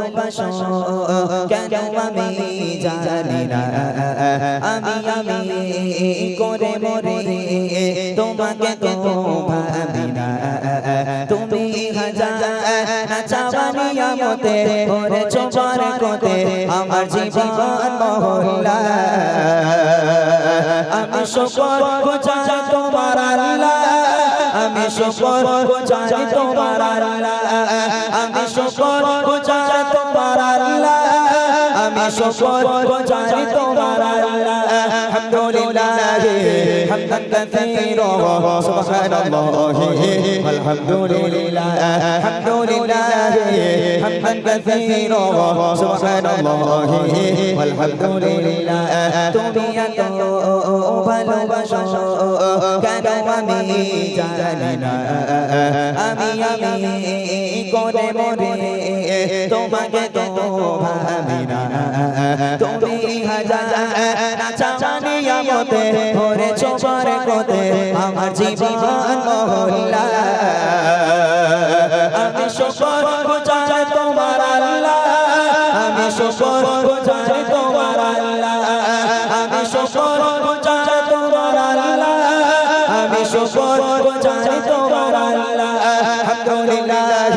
ভালোবাসো কেন আমি জানি না আমি আমি করে মরে তোমাকে তো ভাবি না তুমি হাজার চাবানিয়া মতে ওরে চোবার কোতে আমার জীবন মহল্লা আমি শুকর গুজার তোমার আল্লাহ। শুকর গুজার তোমার আল্লাহ। আমি শুকর গুজার তোমার আল্লাহ। আমি শুকর গুজার তোমার আল্লাহ। আলহামদুলিল্লাহ হামদান কাসীরা সুবহানাল্লাহ। আলহামদুলিল্লাহ আলহামদুলিল্লাহ হামদান কাসীরা সুবহানাল্লাহ। আলহামদুলিল্লাহ, তুমি এত ভালোবাসো কেন আমি জানি না আমি আমি করে মরে তোমাকে তো ভাবি না তুমি হাজার চাচানিয়া মতে ভরে চোবার কোতে আমার জীবন মহল্লা আমি শুকর গুজার তোমার আল্লাহ আমি শুকর গুজার তোমার আল্লাহ আমি শুকর আল্লাহ আমি শুকর তোমার আল্লাহ। আলহামদুলিল্লাহ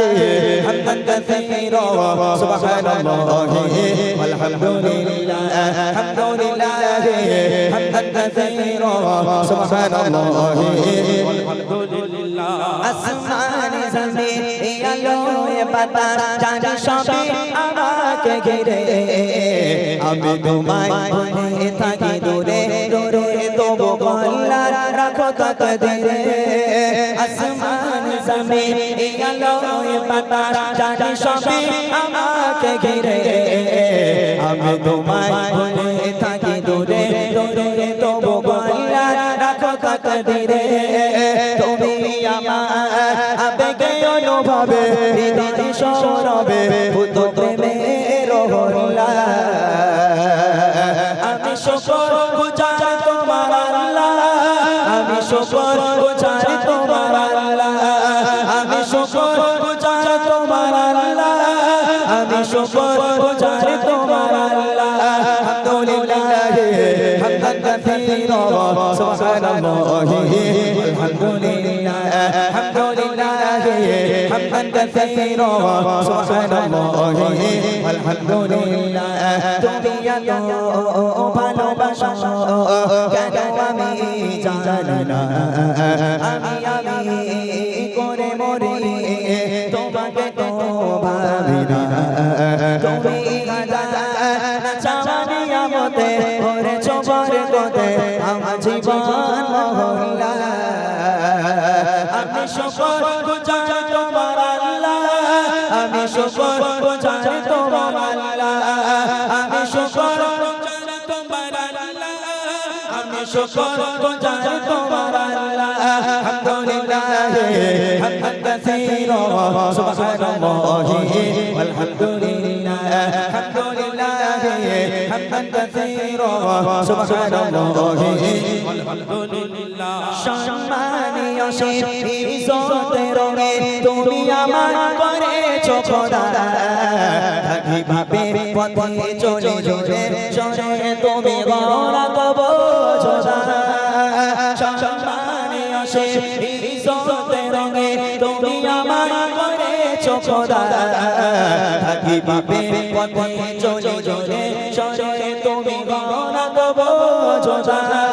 হামদান কাসীরা সুবহানাল্লাহ আলহামদুলিল্লাহ আলহামদুলিল্লাহ হামদান কাসীরা সুবহানাল্লাহ আসমান জমিন আলো বাতাস জানি সবে আমাকে ঘিরে আমি তোমায় ভুলে থাকি। রাখো তত দিরে আসমান জমিন আলো বাতাস, জানি সবে আমাকে ঘিরে। আমি তোমায় ভুলে থাকি দূরে দূরে তবু গল্লা রাখো তত দিরে তুমি আমার আবেগে অনুভবে হৃদয় সরবে ভূত প্রেমের হল্লা আমি শুকর শুকর গুজার তোমার আল্লাহ। আমি শুকর গুজার তোমার আল্লাহ। আমি শুকর গুজার তোমার আল্লাহ। আলহামদুলিল্লাহ হামদান কাসীরা সুবহানাল্লাহ আলহামদুলিল্লাহ আলহামদুলিল্লাহ। হামদান কাসীরা সুবহানাল্লাহ আলহামদুলিল্লাহ তুমি এত ভালোবাসো। জানি না। আমি আমি করে মরি, তোমাকে তো ভাবি না। তুমি চাওয়ানিয়া মতে ওরে চোবার কোতে আমার জীবন মহল্লা। আমি শুকর গুজার তোমার আল্লাহ। আমি শুকর গুজার তোমার আল্লাহ। শুকর গুজার তোমার তুমি আমার করেছ খোদা। থাকি ভাবে পথে চলে চলে চলে তুমি গড়া কব তুমি আমার করেছ খোদা থাকি পাপে পথে চলে চলে চলে তুমি গড়া কব যোদা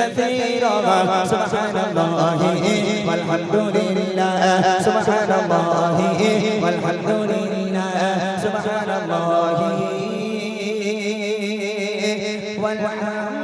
كثيرا سبحان الله والحمد لله سبحان الله والحمد لله سبحان الله والحمد